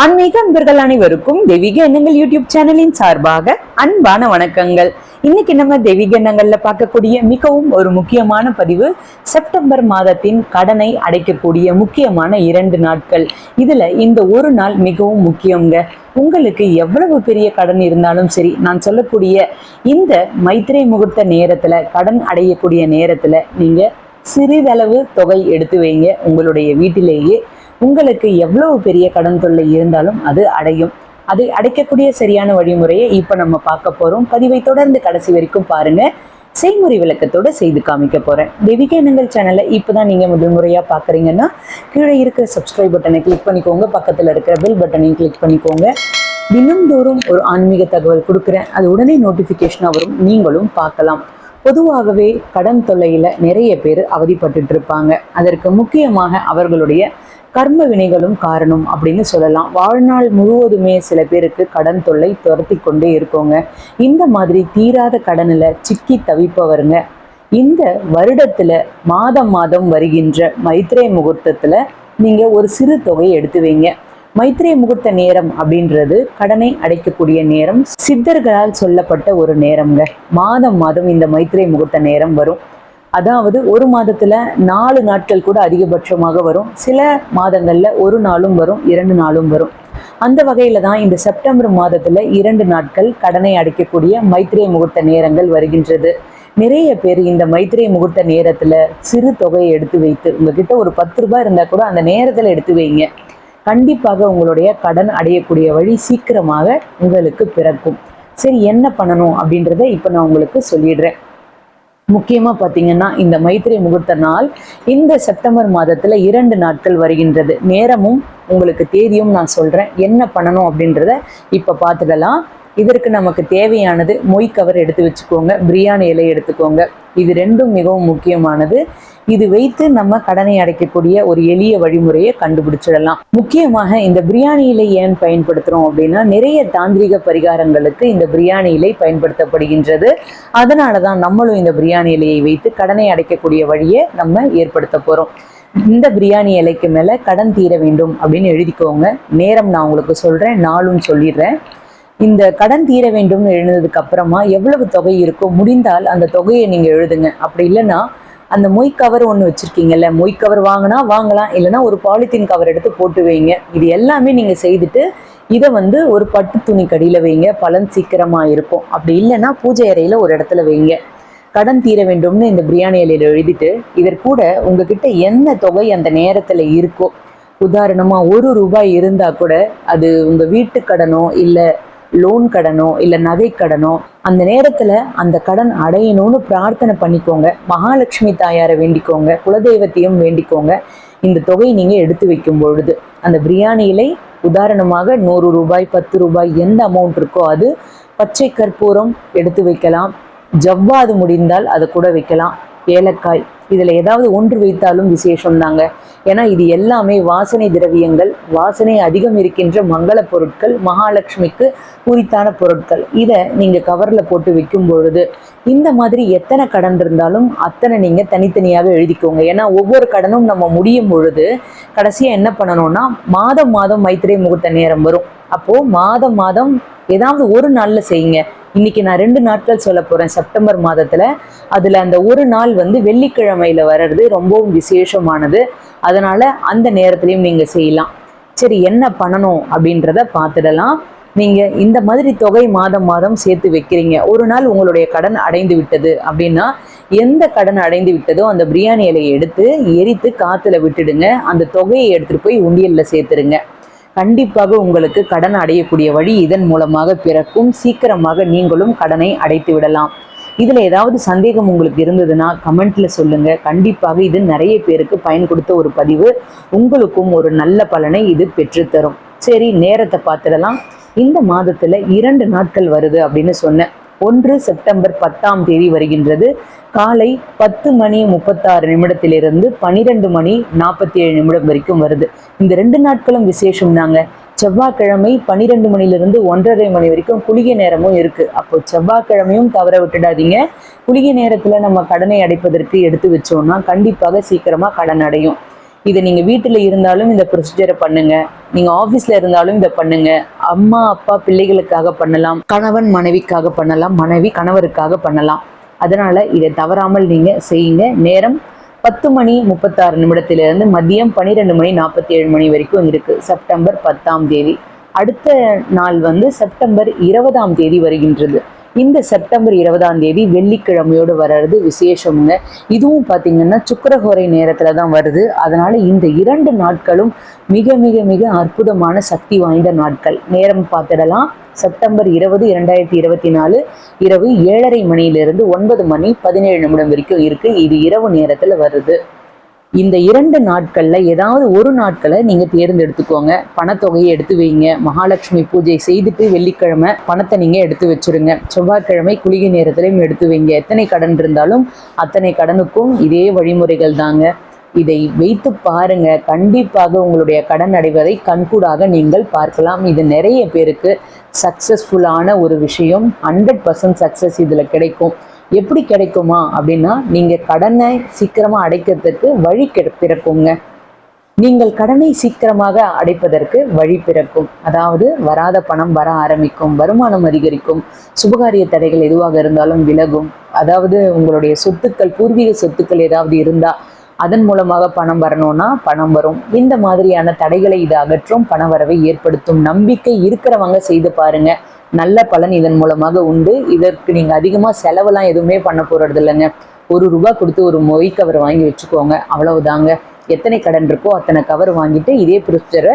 ஆன்மீக அன்பர்கள் அனைவருக்கும் தெய்வீக எண்ணங்கள் யூடியூப் சேனலின் சார்பாக அன்பான வணக்கங்கள். இன்னைக்கு நம்ம தெய்வீக எண்ணங்கள்ல பார்க்கக்கூடிய மிகவும் ஒரு முக்கியமான பதிவு செப்டம்பர் மாதத்தின் கடனை அடைக்கக்கூடிய முக்கியமான இரண்டு நாட்கள். இதுல இந்த ஒரு நாள் மிகவும் முக்கியங்க உங்களுக்கு எவ்வளவு பெரிய கடன் இருந்தாலும் சரி நான் சொல்லக்கூடிய இந்த மைத்திரை முகூர்த்த நேரத்துல கடன் அடையக்கூடிய நேரத்துல நீங்க சிறிதளவு தொகை எடுத்து வைங்க. உங்களுடைய வீட்டிலேயே உங்களுக்கு எவ்வளவு பெரிய கடன் தொல்லை இருந்தாலும் அது அடையும். அதை அடைக்கக்கூடிய சரியான வழிமுறையை இப்போ நம்ம பார்க்க போறோம். பதிவை தொடர்ந்து கடைசி வரைக்கும் பாருங்க. செய்முறை விளக்கத்தோட செய்து காமிக்க போறேன். தெய்வீக எண்ணங்கள் சேனலை இப்போதான் நீங்க முதல் முறையா பாக்குறீங்கன்னா கீழே இருக்கிற சப்ஸ்கிரைப் பட்டனை கிளிக் பண்ணிக்கோங்க. பக்கத்துல இருக்கிற பெல் பட்டனையும் கிளிக் பண்ணிக்கோங்க. தினம்தோறும் ஒரு ஆன்மீக தகவல் கொடுக்குறேன். அது உடனே நோட்டிஃபிகேஷனாக வரும். நீங்களும் பார்க்கலாம். பொதுவாகவே கடன் தொல்லையில நிறைய பேர் அவதிப்பட்டுட்டு இருப்பாங்க. அதற்கு முக்கியமாக அவர்களுடைய கர்ம வினைகளும் காரணம் அப்படின்னு சொல்லலாம். வாழ்நாள் முழுவதுமே சில பேருக்கு கடன் தொல்லை துரத்தி கொண்டே இருக்கோங்க. இந்த மாதிரி தீராத கடனில் சிக்கி தவிப்பவருங்க. இந்த வருடத்துல மாதம் மாதம் வருகின்ற மைத்ரே முகூர்த்தத்துல நீங்க ஒரு சிறு தொகையை எடுத்து வைங்க. மைத்ரே முகூர்த்த நேரம் அப்படின்றது கடனை அடைக்கக்கூடிய நேரம் சித்தர்களால் சொல்லப்பட்ட ஒரு நேரம்ங்க. மாதம் மாதம் இந்த மைத்ரே முகூர்த்த நேரம் வரும். அதாவது ஒரு மாதத்துல நாலு நாட்கள் கூட அதிகபட்சமாக வரும். சில மாதங்கள்ல ஒரு நாளும் வரும் இரண்டு நாளும் வரும். அந்த வகையில தான் இந்த செப்டம்பர் மாதத்துல இரண்டு நாட்கள் கடனை அடைக்கக்கூடிய மைத்ரே முகூர்த்த நேரங்கள் வருகின்றது. நிறைய பேர் இந்த மைத்ரே முகூர்த்த நேரத்துல சிறு தொகையை எடுத்து வைத்து உங்ககிட்ட ஒரு பத்து ரூபாய் இருந்தா கூட அந்த நேரத்துல எடுத்து வைங்க. கண்டிப்பாக உங்களுடைய கடன் அடையக்கூடிய வழி சீக்கிரமாக உங்களுக்கு பிறக்கும். சரி என்ன பண்ணணும் அப்படின்றத இப்போ நான் உங்களுக்கு சொல்லிடுறேன். முக்கியமாக பார்த்தீங்கன்னா இந்த மைத்திரை முகூர்த்த நாள் இந்த செப்டம்பர் மாதத்தில் இரண்டு நாட்கள் வருகின்றது. நேரமும் உங்களுக்கு தேதியும் நான் சொல்கிறேன் என்ன பண்ணணும் அப்படின்றத இப்போ பார்த்துக்கலாம் இதற்கு நமக்கு தேவையானது மொய் கவர் எடுத்து வச்சுக்கோங்க பிரியாணி இலை எடுத்துக்கோங்க. இது ரெண்டும் மிகவும் முக்கியமானது. இது வைத்து நம்ம கடனை அடைக்கக்கூடிய ஒரு எளிய வழிமுறையை கண்டுபிடிச்சிடலாம். முக்கியமாக இந்த பிரியாணி இலை ஏன் பயன்படுத்துறோம் அப்படின்னா நிறைய தாந்திரிக பரிகாரங்களுக்கு இந்த பிரியாணி இலை பயன்படுத்தப்படுகின்றது. அதனால தான் நம்மளும் இந்த பிரியாணி இலையை வைத்து கடனை அடைக்கக்கூடிய வழியை நம்ம ஏற்படுத்த போறோம். இந்த பிரியாணி இலைக்கு மேல கடன் தீர வேண்டும் அப்படின்னு எழுதிக்கோங்க. நேரம் நான் உங்களுக்கு சொல்றேன் நாளும் சொல்லிடுறேன். இந்த கடன் தீர வேண்டும்னு எழுந்ததுக்கு அப்புறமா எவ்வளவு தொகை இருக்கோ முடிந்தால் அந்த தொகையை நீங்க எழுதுங்க. அப்படி இல்லைன்னா அந்த மொய் கவர் ஒன்று வச்சிருக்கீங்கல்ல மொய் கவர் வாங்கினா வாங்கலாம் இல்லைன்னா ஒரு பாலித்தீன் கவர் எடுத்து போட்டு வைங்க. இது எல்லாமே நீங்கள் செய்துட்டு இதை வந்து ஒரு பட்டு துணி கடியில் வைங்க பலன் சீக்கிரமாக இருக்கும். அப்படி இல்லைன்னா பூஜை அறையில் ஒரு இடத்துல வைங்க. கடன் தீர வேண்டும்னு இந்த பிரியாணி இலையில் எழுதிட்டு இதற்கூட உங்ககிட்ட என்ன தொகை அந்த நேரத்தில் இருக்கோ உதாரணமாக ஒரு ரூபாய் இருந்தால் கூட அது உங்கள் வீட்டு கடனோ இல்லை லோன் கடனோ இல்லை நகை கடனோ அந்த நேரத்தில் அந்த கடன் அடையணும்னு பிரார்த்தனை பண்ணிக்கோங்க. மகாலட்சுமி தாயாரை வேண்டிக்கோங்க. குலதெய்வத்தையும் வேண்டிக்கோங்க. இந்த தொகையை நீங்கள் எடுத்து வைக்கும் பொழுது அந்த பிரியாணி இலை உதாரணமாக நூறு ரூபாய் பத்து ரூபாய் எந்த அமௌண்ட் இருக்கோ அது பச்சை கற்பூரம் எடுத்து வைக்கலாம். ஜவ்வாது முடிந்தால் அதை கூட வைக்கலாம். ஏலக்காய். இதில் ஏதாவது ஒன்று வைத்தாலும் விசேஷம் தாங்க ஏன்னா இது எல்லாமே வாசனை திரவியங்கள் வாசனை அதிகம் இருக்கின்ற மங்கள பொருட்கள் மகாலட்சுமிக்கு உரித்தான பொருட்கள். இதை நீங்கள் கவரில் போட்டு வைக்கும் பொழுது இந்த மாதிரி எத்தனை கடன் இருந்தாலும் அத்தனை நீங்கள் தனித்தனியாக எழுதிக்கோங்க. ஏன்னா ஒவ்வொரு கடனும் நம்ம முடியும் பொழுது கடைசியாக என்ன பண்ணணும்னா மாதம் மாதம் மைத்திரை முகூர்த்த நேரம் வரும். அப்போது மாதம் மாதம் ஏதாவது ஒரு நாளில் செய்யுங்க. இன்னைக்கு நான் ரெண்டு நாட்கள் சொல்ல போறேன். செப்டம்பர் மாதத்துல அதுல அந்த ஒரு நாள் வந்து வெள்ளிக்கிழமையில வர்றது ரொம்பவும் விசேஷமானது. அதனால அந்த நேரத்திலையும் நீங்க செய்யலாம். சரி என்ன பண்ணணும் அப்படின்றத பார்த்துடலாம். நீங்க இந்த மாதிரி தொகை மாதம் மாதம் சேர்த்து வைக்கிறீங்க. ஒரு நாள் உங்களுடைய கடன் அடைந்து விட்டது அப்படின்னா எந்த கடன் அடைந்து விட்டதோ அந்த பிரியாணி இலையை எடுத்து எரித்து காத்துல விட்டுடுங்க. அந்த தொகையை எடுத்துட்டு போய் உண்டியல்ல சேர்த்துருங்க. கண்டிப்பாக உங்களுக்கு கடன் அடையக்கூடிய வழி இதன் மூலமாக பிறக்கும். சீக்கிரமாக நீங்களும் கடனை அடைத்து விடலாம். இதில் ஏதாவது சந்தேகம் உங்களுக்கு இருந்ததுன்னா கமெண்ட்ல சொல்லுங்க. கண்டிப்பாக இது நிறைய பேருக்கு பயன் கொடுத்த ஒரு பதிவு. உங்களுக்கும் ஒரு நல்ல பலனை இது பெற்றுத்தரும். சரி நேரத்தை பார்த்துடலாம். இந்த மாதத்துல இரண்டு நாட்கள் வருது அப்படின்னு சொன்னேன். ஒன்று செப்டம்பர் பத்தாம் தேதி வருகின்றது. காலை பத்து மணி முப்பத்தாறு நிமிடத்திலிருந்து பனிரெண்டு மணி நாற்பத்தி ஏழு நிமிடம் வரைக்கும் வருது. இந்த ரெண்டு நாட்களும் விசேஷம் தாங்க. செவ்வாய்க்கிழமை பன்னிரெண்டு மணிலிருந்து ஒன்றரை மணி வரைக்கும் குளிகை நேரமும் இருக்கு. அப்போ செவ்வாய்க்கிழமையும் தவற விட்டுடாதீங்க. குளிகை நேரத்துல நம்ம கடனை அடைப்பதற்கு எடுத்து வச்சோம்னா கண்டிப்பாக சீக்கிரமா கடன் அடையும். இதை நீங்க வீட்டுல இருந்தாலும் இந்த ப்ரொசீஜரை பண்ணுங்க. நீங்க ஆபீஸ்ல இருந்தாலும் இதை பண்ணுங்க. அம்மா அப்பா பிள்ளைகளுக்காக பண்ணலாம். கணவன் மனைவிக்காக பண்ணலாம். மனைவி கணவருக்காக பண்ணலாம். அதனால இதை தவறாமல் நீங்க செய்யுங்க. நேரம் பத்து மணி முப்பத்தாறு நிமிடத்திலிருந்து மதியம் பன்னிரெண்டு மணி நாற்பத்தி ஏழு மணி வரைக்கும் இருக்கு. செப்டம்பர் பத்தாம் தேதி. அடுத்த நாள் வந்து செப்டம்பர் இருபதாம் தேதி வருகின்றது. இந்த செப்டம்பர் இருபதாம் தேதி வெள்ளிக்கிழமையோடு வர்றது விசேஷம்ங்க. இதுவும் பார்த்தீங்கன்னா சுக்கரஹோரை நேரத்தில் தான் வருது. அதனால் இந்த இரண்டு நாட்களும் மிக மிக மிக அற்புதமான சக்தி வாய்ந்த நாட்கள். நேரம் பார்த்துடலாம். செப்டம்பர் இருபது இரண்டாயிரத்தி இருபத்தி நாலு இரவு ஏழரை மணியிலிருந்து ஒன்பது மணி பதினேழு நிமிடம் வரைக்கும் இருக்கு. இது இரவு நேரத்தில் வருது இந்த இரண்டு நாட்களில் ஏதாவது ஒரு நாட்களை நீங்கள் தேர்ந்தெடுத்துக்கோங்க. பணத்தொகையை எடுத்து வைங்க. மகாலட்சுமி பூஜை செய்துட்டு வெள்ளிக்கிழமை பணத்தை நீங்கள் எடுத்து வச்சிருங்க. செவ்வாய்க்கிழமை குளிகை நேரத்திலையும் எடுத்து வைங்க. எத்தனை கடன் இருந்தாலும் அத்தனை கடனுக்கும் இதே வழிமுறைகள் தாங்க. இதை வைத்து பாருங்க. கண்டிப்பாக உங்களுடைய கடன் அடைவதை கண்கூடாக நீங்கள் பார்க்கலாம். இது நிறைய பேருக்கு சக்சஸ்ஃபுல்லான ஒரு விஷயம். ஹண்ட்ரட் பர்சன்ட் சக்சஸ் இதில் கிடைக்கும். எப்படி கிடைக்குமா அப்படின்னா நீங்கள் கடனை சீக்கிரமாக அடைக்கிறதுக்கு வழி பிறக்குங்க. நீங்கள் கடனை சீக்கிரமாக அடைப்பதற்கு வழி பிறக்கும். அதாவது வராத பணம் வர ஆரம்பிக்கும் வருமானம் அதிகரிக்கும் சுபகாரிய தடைகள் எதுவாக இருந்தாலும் விலகும். அதாவது உங்களுடைய சொத்துக்கள் பூர்வீக சொத்துக்கள் ஏதாவது இருந்தா அதன் மூலமாக பணம் வரணும்னா பணம் வரும். இந்த மாதிரியான தடைகளை இது அகற்றும் பண வரவை ஏற்படுத்தும் நம்பிக்கை இருக்கிறவங்க செய்து பாருங்க. நல்ல பலன் இதன் மூலமாக உண்டு. இதற்கு நீங்க அதிகமா செலவெல்லாம் எதுவுமே பண்ண போறது இல்லைங்க ஒரு ரூபாய் கொடுத்து ஒரு மொய் கவர் வாங்கி வச்சுக்கோங்க. அவ்வளவுதாங்க. எத்தனை கடன் இருக்கோ அத்தனை கவர் வாங்கிட்டு இதே ப்ரொசீஜரை